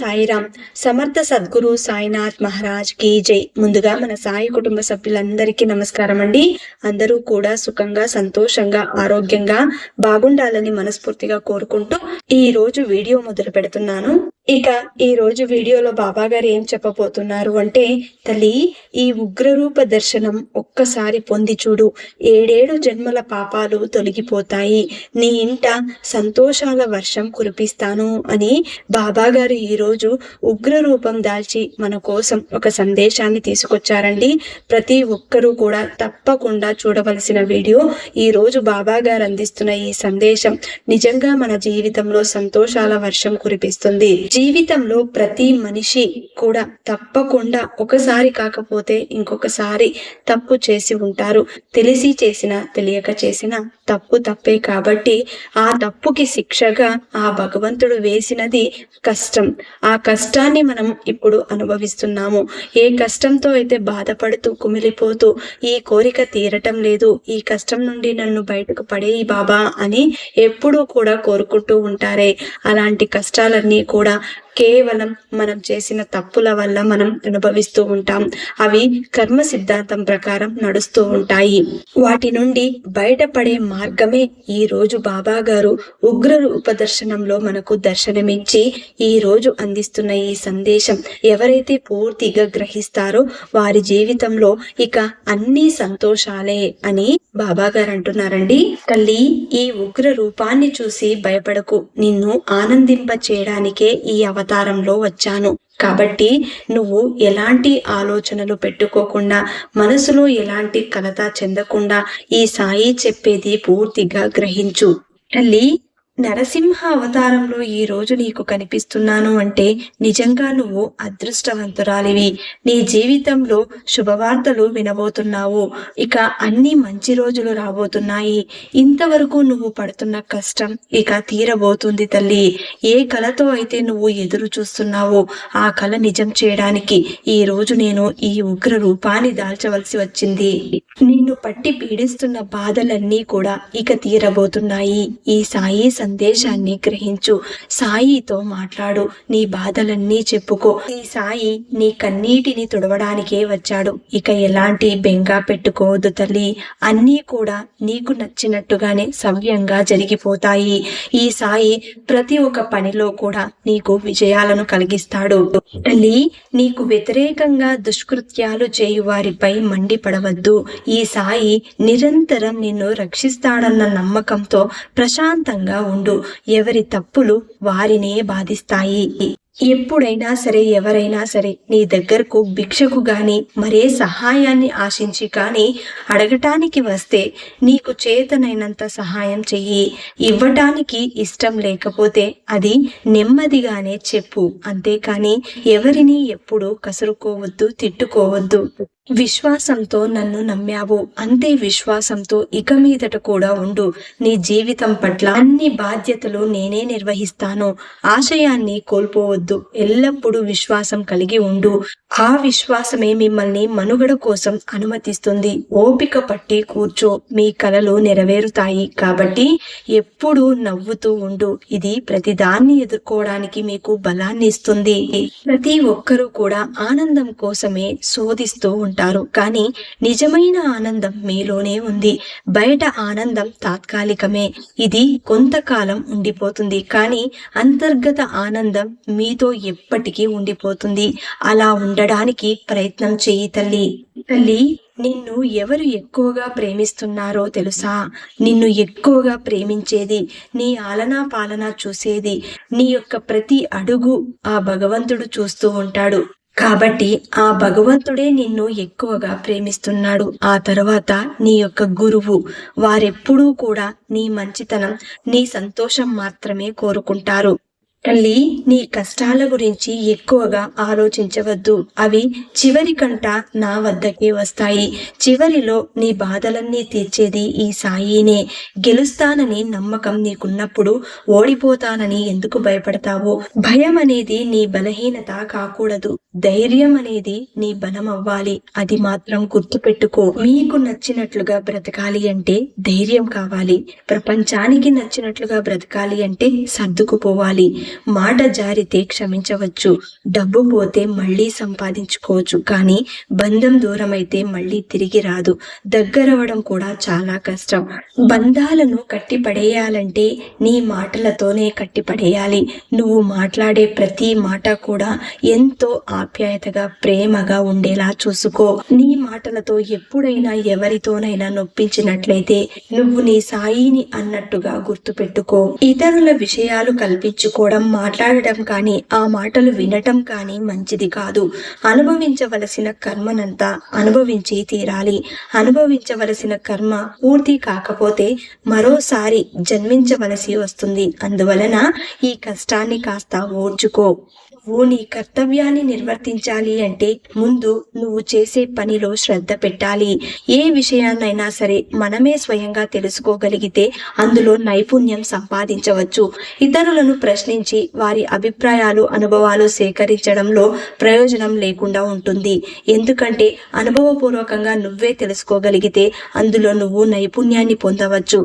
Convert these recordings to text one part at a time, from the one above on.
సాయిరామ్ సమర్థ సద్గురు సాయినాథ్ మహారాజ్కి జై. ముందుగా మన సాయి కుటుంబ సభ్యులందరికీ నమస్కారం అండి. అందరూ కూడా సుఖంగా సంతోషంగా ఆరోగ్యంగా బాగుండాలని మనస్ఫూర్తిగా కోరుకుంటూ ఈ రోజు వీడియో మొదలు పెడుతున్నాను. ఇక ఈ రోజు వీడియోలో బాబా గారు ఏం చెప్పబోతున్నారు అంటే తల్లి ఈ ఉగ్రరూప దర్శనం ఒక్కసారి పొంది చూడు. ఏడేడు జన్మల పాపాలు తొలగిపోతాయి. నీ ఇంట సంతోషాల వర్షం కురిపిస్తాను అని బాబా గారు ఉగ్రరూపం రోజు దాల్చి మన కోసం ఒక సందేశాన్ని తీసుకొచ్చారండి. ప్రతి ఒక్కరూ కూడా తప్పకుండా చూడవలసిన వీడియో ఈ రోజు బాబా గారు అందిస్తున్న ఈ సందేశం నిజంగా మన జీవితంలో సంతోషాల వర్షం కురిపిస్తుంది. జీవితంలో ప్రతి మనిషి కూడా తప్పకుండా ఒకసారి కాకపోతే ఇంకొకసారి తప్పు చేసి ఉంటారు. తెలిసి చేసిన తెలియక చేసిన తప్పు తప్పే కాబట్టి ఆ తప్పుకి శిక్షగా ఆ భగవంతుడు వేసినది కష్టం. ఆ కష్టాన్ని మనం ఇప్పుడు అనుభవిస్తున్నాము. ఏ కష్టంతో అయితే బాధపడుతూ కుమిలిపోతూ ఈ కోరిక తీరటం లేదు ఈ కష్టం నుండి నన్ను బయటకు పడేయి బాబా అని ఎప్పుడూ కూడా కోరుకుంటూ ఉంటారే. అలాంటి కష్టాలన్నీ కూడా కేవలం మనం చేసిన తప్పుల వల్ల మనం అనుభవిస్తూ ఉంటాం. అవి కర్మ సిద్ధాంతం ప్రకారం నడుస్తూ ఉంటాయి. వాటి నుండి బయటపడే మార్గమే ఈ రోజు బాబా గారు ఉగ్ర రూపదర్శనంలో మనకు దర్శనమిచ్చి ఈ రోజు అందిస్తున్న ఈ సందేశం ఎవరైతే పూర్తిగా గ్రహిస్తారో వారి జీవితంలో ఇక అన్ని సంతోషాలే అని బాబా గారు అంటున్నారండి. తల్లి ఈ ఉగ్ర రూపాన్ని చూసి భయపడకు. నిన్ను ఆనందింప చేయడానికే ఈ అవతారంలో వచ్చాను. కాబట్టి నువ్వు ఎలాంటి ఆలోచనలు పెట్టుకోకుండా మనసులో ఎలాంటి కలత చెందకుండా ఈ సాయి చెప్పేది పూర్తిగా గ్రహించు. తల్లి నరసింహ అవతారంలో ఈ రోజు నీకు కనిపిస్తున్నాను అంటే నిజంగా నువ్వు అదృష్టవంతురాలివి. నీ జీవితంలో శుభవార్తలు వినబోతున్నావు. ఇక అన్ని మంచి రోజులు రాబోతున్నాయి. ఇంతవరకు నువ్వు పడుతున్న కష్టం ఇక తీరబోతుంది తల్లి. ఏ కళతో అయితే నువ్వు ఎదురు చూస్తున్నావో ఆ కళ నిజం చేయడానికి ఈ రోజు నేను ఈ ఉగ్ర రూపాన్ని దాల్చవలసి వచ్చింది. నిన్ను పట్టి పీడిస్తున్న బాధలన్నీ కూడా ఇక తీరబోతున్నాయి. ఈ సాయి సందేశాన్ని గ్రహించు. సాయితో మాట్లాడు. నీ బాధలన్నీ చెప్పుకో. ఈ సాయి నీ కన్నీటిని తుడవడానికే వచ్చాడు. ఇక ఎలాంటి బెంగా పెట్టుకోవద్దు తల్లి. అన్నీ కూడా నీకు నచ్చినట్టుగానే సవ్యంగా జరిగిపోతాయి. ఈ సాయి ప్రతి ఒక్క పనిలో కూడా నీకు విజయాలను కలిగిస్తాడు. తల్లి నీకు వ్యతిరేకంగా దుష్కృత్యాలు చేయు వారిపై మండిపడవద్దు. ఈ సాయి నిరంతరం నిన్ను రక్షిస్తాడన్న నమ్మకంతో ప్రశాంతంగా ఉండు. ఎవరి తప్పులు వారినే బాధిస్తాయి. ఎప్పుడైనా సరే ఎవరైనా సరే నీ దగ్గరకు భిక్షకు గాని మరే సహాయాన్ని ఆశించి కానీ అడగటానికి వస్తే నీకు చేతనైనంత సహాయం చెయ్యి. ఇవ్వటానికి ఇష్టం లేకపోతే అది నెమ్మదిగానే చెప్పు. అంతేకాని ఎవరిని ఎప్పుడు కసురుకోవద్దు తిట్టుకోవద్దు. విశ్వాసంతో నన్ను నమ్మావు. అంతే విశ్వాసంతో ఇక మీదట కూడా ఉండు. నీ జీవితం పట్ల అన్ని బాధ్యతలు నేనే నిర్వహిస్తాను. ఆశయాన్ని కోల్పోవద్దు. ఎల్లప్పుడూ విశ్వాసం కలిగి ఉండు. ఆ విశ్వాసమే మిమ్మల్ని మనుగడ కోసం అనుమతిస్తుంది. ఓపిక పట్టి కూర్చో. మీ కలలు నెరవేరుతాయి. కాబట్టి ఎప్పుడూ నవ్వుతూ ఉండు. ఇది ప్రతిదాన్ని ఎదుర్కోవడానికి మీకు బలాన్ని ఇస్తుంది. ప్రతి ఒక్కరూ కూడా ఆనందం కోసమే శోధిస్తూ ఉంటారు. కానీ నిజమైన ఆనందం మీలోనే ఉంది. బయట ఆనందం తాత్కాలికమే. ఇది కొంతకాలం ఉండిపోతుంది. కానీ అంతర్గత ఆనందం మీతో ఎప్పటికీ ఉండిపోతుంది. అలా ఉండ ఉండడానికి ప్రయత్నం చేయి తల్లి. తల్లి నిన్ను ఎవరు ఎక్కువగా ప్రేమిస్తున్నారో తెలుసా? నిన్ను ఎక్కువగా ప్రేమించేది నీ ఆలనా పాలన చూసేది నీ యొక్క ప్రతి అడుగు ఆ భగవంతుడు చూస్తూ ఉంటాడు. కాబట్టి ఆ భగవంతుడే నిన్ను ఎక్కువగా ప్రేమిస్తున్నాడు. ఆ తర్వాత నీ యొక్క గురువు వారెప్పుడూ కూడా నీ మంచితనం నీ సంతోషం మాత్రమే కోరుకుంటారు. తల్లి నీ కష్టాల గురించి ఎక్కువగా ఆలోచించవద్దు. అవి చివరి కంట నా వద్దకే వస్తాయి. చివరిలో నీ బాధలన్నీ తీర్చేది ఈ సాయినే. గెలుస్తానని నమ్మకం నీకున్నప్పుడు ఓడిపోతానని ఎందుకు భయపడతావు? భయం అనేది నీ బలహీనత కాకూడదు. ధైర్యం అనేది నీ బలం అవ్వాలి అది మాత్రం గుర్తుపెట్టుకో. మీకు నచ్చినట్లుగా బ్రతకాలి అంటే ధైర్యం కావాలి. ప్రపంచానికి నచ్చినట్లుగా బ్రతకాలి అంటే సర్దుకుపోవాలి. మాట జారితే క్షమించవచ్చు. డబ్బు పోతే మళ్ళీ సంపాదించుకోవచ్చు. కానీ బంధం దూరం అయితే మళ్ళీ తిరిగి రాదు. దగ్గరవడం కూడా చాలా కష్టం. బంధాలను కట్టిపడేయాలంటే నీ మాటలతోనే కట్టిపడేయాలి. నువ్వు మాట్లాడే ప్రతి మాట కూడా ఎంతో ఆప్యాయతగా ప్రేమగా ఉండేలా చూసుకో. నీ మాటలతో ఎప్పుడైనా ఎవరితోనైనా నొప్పించినట్లయితే నువ్వు నీ సాయిని అన్నట్టుగా గుర్తుపెట్టుకో. ఇతరుల విషయాలు కల్పించుకోవడం మాట్లాడటం కానీ ఆ మాటలు వినటం కానీ మంచిది కాదు. అనుభవించవలసిన కర్మనంతా అనుభవించి తీరాలి. అనుభవించవలసిన కర్మ పూర్తి కాకపోతే మరోసారి జన్మించవలసి వస్తుంది. అందువలన ఈ కష్టాన్ని కాస్త ఓర్చుకో. నువ్వు నీ కర్తవ్యాన్ని నిర్వర్తించాలి అంటే ముందు నువ్వు చేసే పనిలో శ్రద్ధ పెట్టాలి. ఏ విషయాన్నైనా సరే మనమే స్వయంగా తెలుసుకోగలిగితే అందులో నైపుణ్యం సంపాదించవచ్చు. ఇతరులను ప్రశ్నించి వారి అభిప్రాయాలు అనుభవాలు సేకరించడంలో ప్రయోజనం లేకుండా ఉంటుంది. ఎందుకంటే అనుభవపూర్వకంగా నువ్వే తెలుసుకోగలిగితే అందులో నువ్వు నైపుణ్యాన్ని పొందవచ్చు.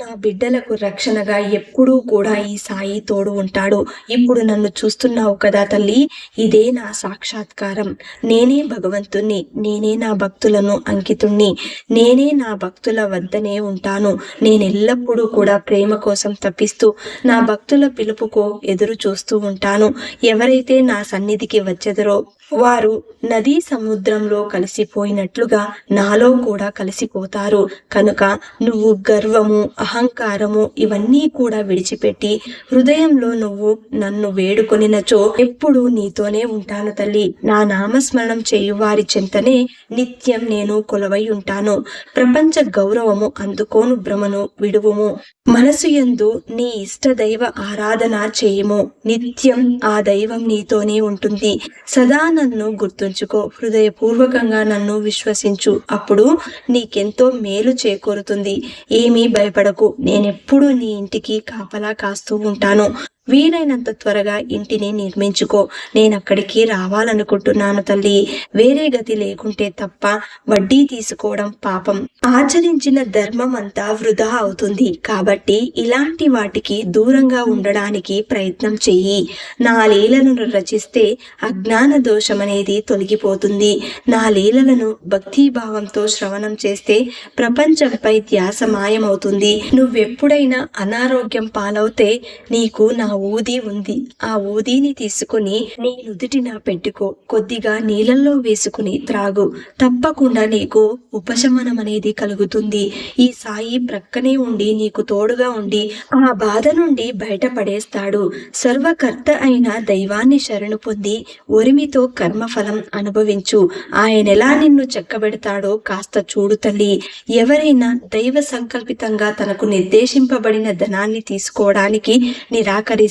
నా బిడ్డలకు రక్షణగా ఎప్పుడూ కూడా ఈ సాయి తోడు ఉంటాడు. ఇప్పుడు నన్ను చూస్తున్నావు కదా తల్లి. ఇదే నా సాక్షాత్కారం. నేనే భగవంతుణ్ణి. నేనే నా భక్తులను అంకితుణ్ణి. నేనే నా భక్తుల వద్దనే ఉంటాను. నేను ఎల్లప్పుడూ కూడా ప్రేమ కోసం తప్పిస్తూ నా భక్తుల పిలుపుకో ఎదురు చూస్తూ ఉంటాను. ఎవరైతే నా సన్నిధికి వచ్చెదరో వారు నదీ సముద్రంలో కలిసిపోయినట్లుగా నాలో కూడా కలిసిపోతారు. కనుక నువ్వు గర్వము అహంకారము ఇవన్నీ కూడా విడిచిపెట్టి హృదయంలో నువ్వు నన్ను వేడుకొనినచో ఎప్పుడు నీతోనే ఉంటాను తల్లి. నా నామస్మరణం చేయు వారి చెంతనే నిత్యం నేను కొలవై ఉంటాను. ప్రపంచ గౌరవము అందుకోను భ్రమను విడువుము. మనసు ఎందు నీ ఇష్ట దైవ ఆరాధన చేయము. నిత్యం ఆ దైవం నీతోనే ఉంటుంది. సదా నన్ను గుర్తుంచుకో. హృదయపూర్వకంగా నన్ను విశ్వసించు. అప్పుడు నీకెంతో మేలు చేకూరుతుంది. ఏమీ భయపడకు. నేనెప్పుడు నీ ఇంటికి కాపలా కాస్తూ ఉంటాను. వీలైనంత త్వరగా ఇంటిని నిర్మించుకో. నేను అక్కడికి రావాలనుకుంటున్నాను తల్లి. వేరే గతి లేకుంటే తప్ప వడ్డీ తీసుకోవడం పాపం. ఆచరించిన ధర్మం అంతా వృధా అవుతుంది. కాబట్టి ఇలాంటి వాటికి దూరంగా ఉండడానికి ప్రయత్నం చెయ్యి. నా లీలను రచిస్తే అజ్ఞాన దోషం అనేది తొలగిపోతుంది. నా లీలలను భక్తిభావంతో శ్రవణం చేస్తే ప్రపంచంపై ధ్యాస మాయమవుతుంది. నువ్వెప్పుడైనా అనారోగ్యం పాలవుతే నీకు నా ఊది ఉంది. ఆ ఊదిని తీసుకుని నీ నుదుటిన పెట్టుకో కొద్దిగా నీళ్ళల్లో వేసుకుని త్రాగు. తప్పకుండా నీకు ఉపశమనం అనేది కలుగుతుంది. ఈ సాయి ప్రక్కనే ఉండి నీకు తోడుగా ఉండి ఆ బాధ నుండి బయటపడేస్తాడు. సర్వకర్త అయిన దైవాన్ని శరణు పొంది ఒరిమితో కర్మఫలం అనుభవించు. ఆయన ఎలా నిన్ను చెక్కబెడతాడో కాస్త చూడు తల్లి. ఎవరైనా దైవ సంకల్పితంగా తనకు నిర్దేశింపబడిన ధనాన్ని తీసుకోవడానికి నిరాకరి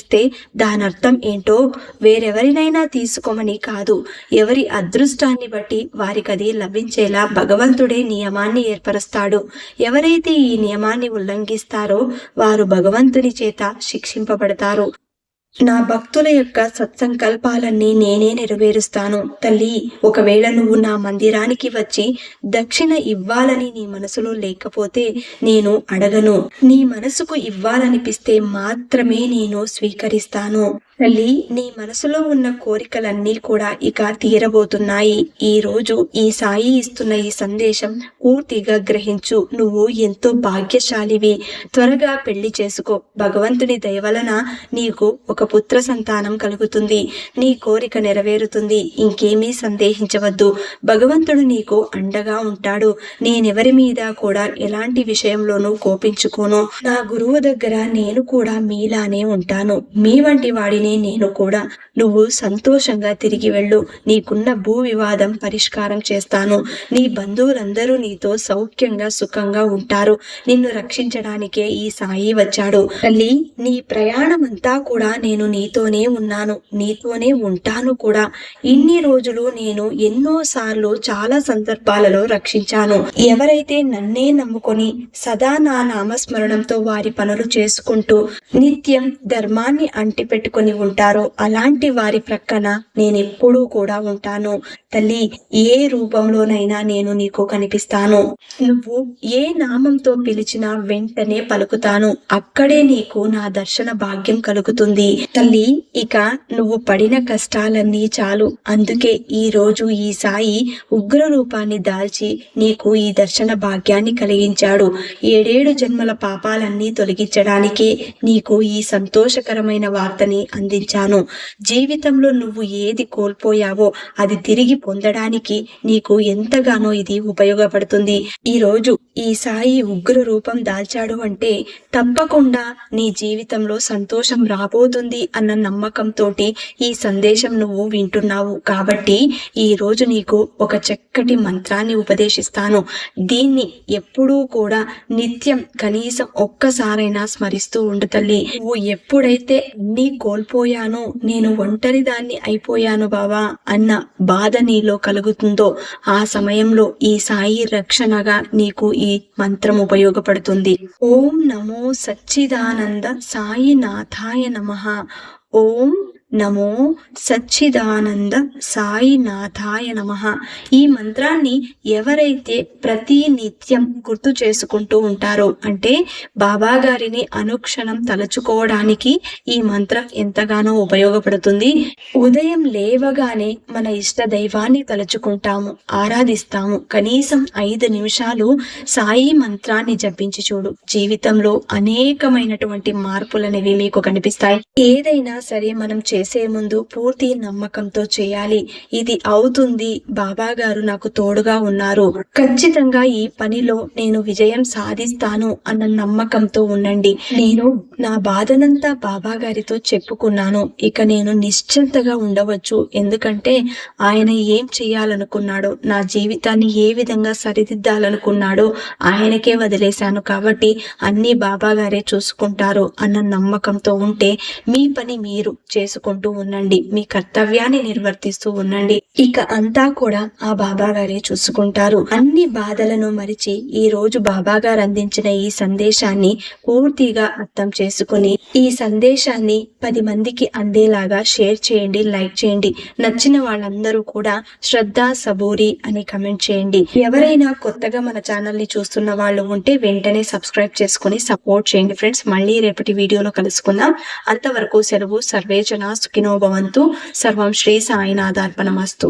దాని అర్థం ఏంటో వేరెవరినైనా తీసుకోమని కాదు. ఎవరి అదృష్టాన్ని బట్టి వారికి అది లభించేలా భగవంతుడే నియమాన్ని ఏర్పరుస్తాడు. ఎవరైతే ఈ నియమాన్ని ఉల్లంఘిస్తారో వారు భగవంతుని చేత శిక్షింపబడతారు. నా భక్తుల యొక్క సత్సంకల్పాలన్నీ నేనే నెరవేరుస్తాను. తల్లి ఒకవేళ నువ్వు నా మందిరానికి వచ్చి దక్షిణ ఇవ్వాలని నీ మనసులో లేకపోతే నేను అడగను. నీ మనసుకు ఇవ్వాలనిపిస్తే మాత్రమే నేను స్వీకరిస్తాను. తల్లి నీ మనసులో ఉన్న కోరికలన్నీ కూడా ఇక తీరబోతున్నాయి. ఈ రోజు ఈ సాయి ఇస్తున్న ఈ సందేశం పూర్తిగా గ్రహించు. నువ్వు ఎంతో భాగ్యశాలివి. త్వరగా పెళ్ళి చేసుకో. భగవంతుని దయవలన నీకు ఒక పుత్ర సంతానం కలుగుతుంది. నీ కోరిక నెరవేరుతుంది. ఇంకేమీ సందేహించవద్దు. భగవంతుడు నీకు అండగా ఉంటాడు. నేనెవరి మీద కూడా ఎలాంటి విషయంలోనూ కోపించుకోను. నా గురువు దగ్గర నేను కూడా మీలానే ఉంటాను. మీ వంటి వాడిని నేను కూడా నువ్వు సంతోషంగా తిరిగి వెళ్ళు. నీకున్న భూ వివాదం పరిష్కారం చేస్తాను. నీ బంధువులందరూ నీతో సౌఖ్యంగా సుఖంగా ఉంటారు. నిన్ను రక్షించడానికే ఈ సాయి వచ్చాడు. తల్లి నీ ప్రయాణం అంతా కూడా నేను నీతోనే ఉన్నాను. నీతోనే ఉంటాను కూడా. ఇన్ని రోజులు నేను ఎన్నో సార్లు చాలా సందర్భాలలో రక్షించాను. ఎవరైతే నన్నే నమ్ముకొని సదా నా నామస్మరణంతో వారి పనులు చేసుకుంటూ నిత్యం ధర్మాన్ని అంటిపెట్టుకుని ఉంటారో అలాంటి వారి ప్రక్కన నేను ఎప్పుడూ కూడా ఉంటాను. తల్లి ఏ రూపంలోనైనా నేను నీకు కనిపిస్తాను. నువ్వు ఏ నామంతో పిలిచినా వెంటనే పలుకుతాను. అక్కడే నీకు నా దర్శన భాగ్యం కలుగుతుంది. తల్లి ఇక నువ్వు పడిన కష్టాలన్నీ చాలు. అందుకే ఈ రోజు ఈ సాయి ఉగ్ర రూపాన్ని దాల్చి నీకు ఈ దర్శన భాగ్యాన్ని కలిగించాడు. ఏడేడు జన్మల పాపాలన్నీ తొలగించడానికి నీకు ఈ సంతోషకరమైన వార్తని అందించాను. జీవితంలో నువ్వు ఏది కోల్పోయావో అది తిరిగి పొందడానికి నీకు ఎంతగానో ఇది ఉపయోగపడుతుంది. ఈ రోజు ఈ సాయి ఉగ్ర రూపం దాల్చాడు అంటే తప్పకుండా నీ జీవితంలో సంతోషం రాబోతుంది అన్న నమ్మకంతో ఈ సందేశం నువ్వు వింటున్నావు. కాబట్టి ఈ రోజు నీకు ఒక చక్కటి మంత్రాన్ని ఉపదేశిస్తాను. దీన్ని ఎప్పుడూ కూడా నిత్యం కనీసం ఒక్కసారైనా స్మరిస్తూ ఉండు తల్లి. నువ్వు ఎప్పుడైతే నీ కోల్పోయానో నేను ఒంటరిదాన్ని అయిపోయాను బావా అన్న బాధ నీలో కలుగుతుందో ఆ సమయంలో ఈ సాయి రక్షణగా నీకు ఈ మంత్రం ఉపయోగపడుతుంది. ఓం నమో సచ్చిదానంద సాయి నాథాయ నమః. ఓం నమో సచ్చిదానంద సాయినాథాయ నమ. ఈ మంత్రాన్ని ఎవరైతే ప్రతి నిత్యం గుర్తు చేసుకుంటూ ఉంటారో అంటే బాబా గారిని అనుక్షణం తలుచుకోవడానికి ఈ మంత్రం ఎంతగానో ఉపయోగపడుతుంది. ఉదయం లేవగానే మన ఇష్ట దైవాన్ని తలుచుకుంటాము ఆరాధిస్తాము. కనీసం ఐదు నిమిషాలు సాయి మంత్రాన్ని జపించి చూడు. జీవితంలో అనేకమైనటువంటి మార్పులనేవి మీకు కనిపిస్తాయి. ఏదైనా సరే మనం చేసే ముందు పూర్తి నమ్మకంతో చేయాలి. ఇది అవుతుంది. బాబా గారు నాకు తోడుగా ఉన్నారు. ఖచ్చితంగా ఈ పనిలో నేను విజయం సాధిస్తాను అన్న నమ్మకంతో ఉండండి. నేను నా బాధనంతా బాబా గారితో చెప్పుకున్నాను. ఇక నేను నిశ్చింతగా ఉండవచ్చు. ఎందుకంటే ఆయన ఏం చేయాలనుకున్నాడో నా జీవితాన్ని ఏ విధంగా సరిదిద్దాలనుకున్నాడో ఆయనకే వదిలేశాను కాబట్టి అన్ని బాబా గారే చూసుకుంటారు అన్న నమ్మకంతో ఉంటే మీ పని మీరు చేసుకుంటూ ఉండండి. మీ కర్తవ్యాన్ని నిర్వర్తిస్తూ ఉండండి. ఇక అంతా కూడా ఆ బాబా గారే చూసుకుంటారు. అన్ని బాధలను మరిచి ఈ రోజు బాబా గారు అందించిన ఈ సందేశాన్ని పూర్తిగా అర్థం చేసుకుని ఈ సందేశాన్ని పది మందికి అందేలాగా షేర్ చేయండి లైక్ చేయండి. నచ్చిన వాళ్ళందరూ కూడా శ్రద్ధ సబూరి అని కమెంట్ చేయండి. ఎవరైనా కొత్తగా మన ఛానల్ని చూస్తున్న వాళ్ళు ఉంటే వెంటనే సబ్స్క్రైబ్ చేసుకుని సపోర్ట్ చేయండి ఫ్రెండ్స్. మళ్ళీ రేపటి వీడియోలో కలుసుకుందాం. అంతవరకు సెలవు సర్వేచన సుఖినో భవంతు సర్వం శ్రీ సాయినాథార్పణమస్తు.